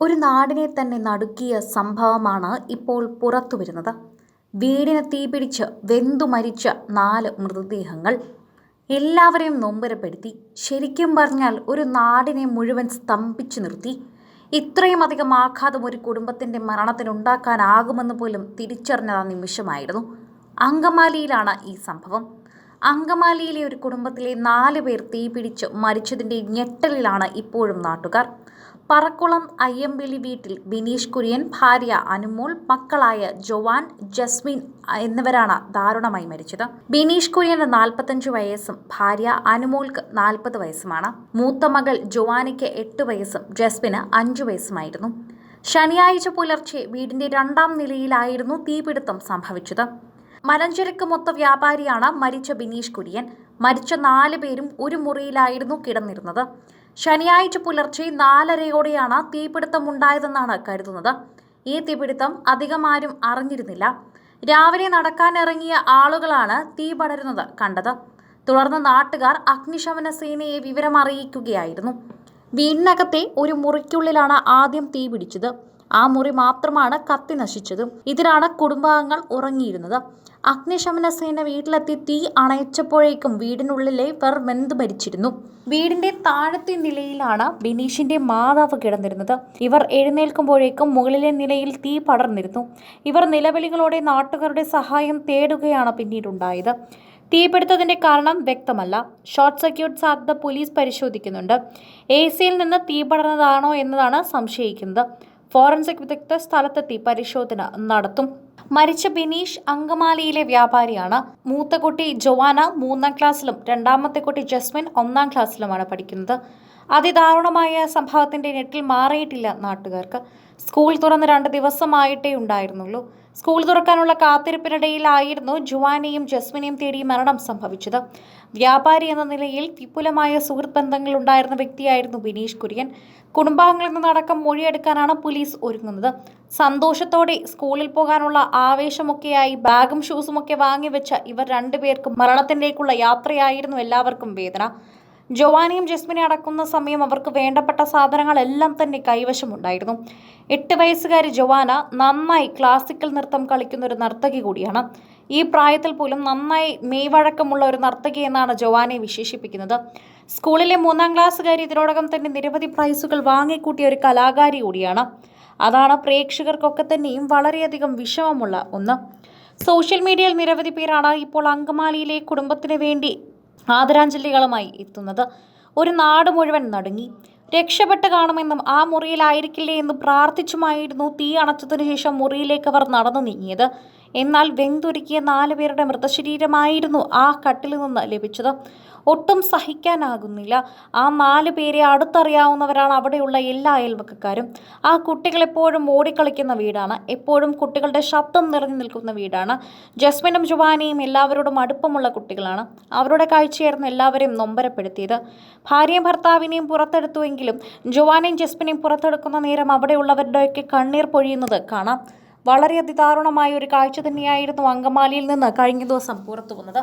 ഒരു നാടിനെ തന്നെ നടുക്കിയ സംഭവമാണ് ഇപ്പോൾ പുറത്തു വരുന്നത്. വീടിനെ തീപിടിച്ച് വെന്തു മരിച്ച നാല് മൃതദേഹങ്ങൾ എല്ലാവരെയും നൊമ്പരപ്പെടുത്തി ശരിക്കും പറഞ്ഞാൽ ഒരു നാടിനെ മുഴുവൻ സ്തംഭിച്ചു നിർത്തി. ഇത്രയും അധികം ആഘാതം ഒരു കുടുംബത്തിന്റെ മരണത്തിനുണ്ടാക്കാനാകുമെന്ന് പോലും തിരിച്ചറിഞ്ഞ നിമിഷമായിരുന്നു. അങ്കമാലിയിലാണ് ഈ സംഭവം. അങ്കമാലിയിലെ ഒരു കുടുംബത്തിലെ നാല് പേർ തീപിടിച്ച് മരിച്ചതിന്റെ ഞെട്ടലിലാണ് ഇപ്പോഴും നാട്ടുകാർ. പറക്കുളം അയ്യമ്പിളി വീട്ടിൽ ബിനീഷ് കുര്യൻ ഭാര്യ അനുമോൾ മക്കളായ ജോവാൻ ജസ്മിൻ എന്നിവരാണ് ദാരുണമായി മരിച്ചത്. ബിനീഷ് കുര്യന് നാൽപ്പത്തഞ്ച് വയസ്സും ഭാര്യ അനുമോൾക്ക് നാൽപ്പത് വയസ്സുമാണ്. മൂത്ത മകൾ ജോവാനിക്ക് എട്ട് വയസ്സും ജസ്മിന് അഞ്ചു വയസ്സുമായിരുന്നു. ശനിയാഴ്ച പുലർച്ചെ വീടിന്റെ രണ്ടാം നിലയിലായിരുന്നു തീപിടുത്തം സംഭവിച്ചത്. മലഞ്ചരക്ക് മൊത്ത വ്യാപാരിയാണ് മരിച്ച ബിനീഷ് കുര്യൻ. മരിച്ച നാല് പേരും ഒരു മുറിയിലായിരുന്നു കിടന്നിരുന്നത്. ശനിയാഴ്ച പുലർച്ചെ നാലരയോടെയാണ് തീപിടുത്തമുണ്ടായതെന്നാണ് കരുതുന്നത്. ഈ തീപിടുത്തം അധികം ആരും അറിഞ്ഞിരുന്നില്ല. രാവിലെ നടക്കാനിറങ്ങിയ ആളുകളാണ് തീ പടരുന്നത് കണ്ടത്. തുടർന്ന് നാട്ടുകാർ അഗ്നിശമന സേനയെ വിവരമറിയിക്കുകയായിരുന്നു. വീടിനകത്തെ ഒരു മുറിക്കുള്ളിലാണ് ആദ്യം തീ പിടിച്ചത് ആ മുറി മാത്രമാണ് കത്തി നശിച്ചത്. ഇതിലാണ് കുടുംബാംഗങ്ങൾ ഉറങ്ങിയിരുന്നത്. അഗ്നിശമന സേന വീട്ടിലെത്തി തീ അണയച്ചപ്പോഴേക്കും വീടിനുള്ളിലെ പേർ വെന്ത് ഭരിച്ചിരുന്നു വീടിന്റെ താഴത്തെ നിലയിലാണ് ബിനീഷിന്റെ മാതാവ് കിടന്നിരുന്നത്. ഇവർ എഴുന്നേൽക്കുമ്പോഴേക്കും മുകളിലെ നിലയിൽ തീ പടർന്നിരുന്നു. ഇവർ നിലവിളികളോടെ നാട്ടുകാരുടെ സഹായം തേടുകയാണ് പിന്നീടുണ്ടായത്. തീപിടുത്തതിന്റെ കാരണം വ്യക്തമല്ല. ഷോർട്ട് സർക്യൂട്ട് സാധ്യത പോലീസ് പരിശോധിക്കുന്നുണ്ട്. എ സിയിൽ നിന്ന് തീ പടർന്നതാണോ എന്നതാണ് സംശയിക്കുന്നത്. ഫോറൻസിക് വിദഗ്ധർ സ്ഥലത്തെത്തി പരിശോധന നടത്തും. മരിച്ച ബിനീഷ് അങ്കമാലിയിലെ വ്യാപാരിയാണ്. മൂത്ത കുട്ടി ജോവാന മൂന്നാം ക്ലാസ്സിലും രണ്ടാമത്തെ കുട്ടി ജസ്മിൻ ഒന്നാം ക്ലാസ്സിലുമാണ് പഠിക്കുന്നത്. അതിദാരുണമായ സംഭവത്തിന്റെ നെറ്റിൽ മാറിയിട്ടില്ല നാട്ടുകാർക്ക്. സ്കൂൾ തുറന്ന് രണ്ട് ദിവസമായിട്ടേ ഉണ്ടായിരുന്നുള്ളൂ. സ്കൂൾ തുറക്കാനുള്ള കാത്തിരിപ്പിനിടയിലായിരുന്നു ജുവാനെയും ജസ്മിനെയും തേടി മരണം സംഭവിച്ചത്. വ്യാപാരി എന്ന നിലയിൽ വിപുലമായ സുഹൃത്ത് ബന്ധങ്ങൾ ഉണ്ടായിരുന്ന വ്യക്തിയായിരുന്നു ബിനീഷ് കുര്യൻ. കുടുംബാംഗങ്ങളിൽ നിന്നടക്കം മൊഴിയെടുക്കാനാണ് പോലീസ് ഒരുങ്ങുന്നത്. സന്തോഷത്തോടെ സ്കൂളിൽ പോകാനുള്ള ആവേശമൊക്കെയായി ബാഗും ഷൂസുമൊക്കെ വാങ്ങിവെച്ച ഇവർ രണ്ടുപേർക്കും മരണത്തിലേക്കുള്ള യാത്രയായിരുന്നു എല്ലാവർക്കും വേദന. ജോവാനിയും ജസ്മിനെ അടക്കുന്ന സമയം അവർക്ക് വേണ്ടപ്പെട്ട സാധനങ്ങളെല്ലാം തന്നെ കൈവശമുണ്ടായിരുന്നു. എട്ട് വയസ്സുകാരി ജോവാന നന്നായി ക്ലാസിക്കൽ നൃത്തം കളിക്കുന്ന ഒരു നർത്തകി കൂടിയാണ്. ഈ പ്രായത്തിൽ പോലും നന്നായി മെയ്വഴക്കമുള്ള ഒരു നർത്തകി എന്നാണ് ജോവാനെ വിശേഷിപ്പിക്കുന്നത്. സ്കൂളിലെ മൂന്നാം ക്ലാസ്സുകാരി ഇതിനോടകം തന്നെ നിരവധി പ്രൈസുകൾ വാങ്ങിക്കൂട്ടിയ ഒരു കലാകാരി കൂടിയാണ്. അതാണ് പ്രേക്ഷകർക്കൊക്കെ തന്നെയും വളരെയധികം വിഷമമുള്ള ഒന്ന്. സോഷ്യൽ മീഡിയയിൽ നിരവധി പേരാണ് ഇപ്പോൾ അങ്കമാലിയിലെ കുടുംബത്തിന് വേണ്ടി ആദരാഞ്ജലികളുമായി എത്തുന്നത്. ഒരു നാട് മുഴുവൻ നടുങ്ങി. രക്ഷപ്പെട്ട് കാണുമെന്നും ആ മുറിയിലായിരിക്കില്ലേ എന്ന് പ്രാർത്ഥിച്ചുമായിരുന്നു തീ അണച്ചതിനു ശേഷം മുറിയിലേക്ക് അവർ നടന്നു നീങ്ങിയത്. എന്നാൽ വെന്തുരുക്കിയ നാല് പേരുടെ മൃതശരീരമായിരുന്നു ആ കട്ടിൽ നിന്ന് ലഭിച്ചത്. ഒട്ടും സഹിക്കാനാകുന്നില്ല. ആ നാല് പേരെ അടുത്തറിയാവുന്നവരാണ് അവിടെയുള്ള എല്ലാ അയൽവക്കക്കാരും. ആ കുട്ടികൾ എപ്പോഴും ഓടിക്കളിക്കുന്ന വീടാണ്. എപ്പോഴും കുട്ടികളുടെ ശബ്ദം നിറഞ്ഞു നിൽക്കുന്ന വീടാണ്. ജസ്മിനും ജുവാനിയും എല്ലാവരോടും അടുപ്പമുള്ള കുട്ടികളാണ്. അവരുടെ കാഴ്ചയായിരുന്നു എല്ലാവരെയും നൊമ്പരപ്പെടുത്തിയത്. ഭാര്യയും ഭർത്താവിനെയും പുറത്തെടുത്തുവെങ്കിലും ജുവാനെയും ജസ്മിനെയും പുറത്തെടുക്കുന്ന നേരം അവിടെയുള്ളവരുടെയൊക്കെ കണ്ണീർ പൊഴിയുന്നത് കാണാം. വളരെ അതിദാരുണമായ ഒരു കാഴ്ച തന്നെയായിരുന്നു അങ്കമാലിയിൽ നിന്ന് കഴിഞ്ഞ ദിവസം പുറത്തു വന്നത്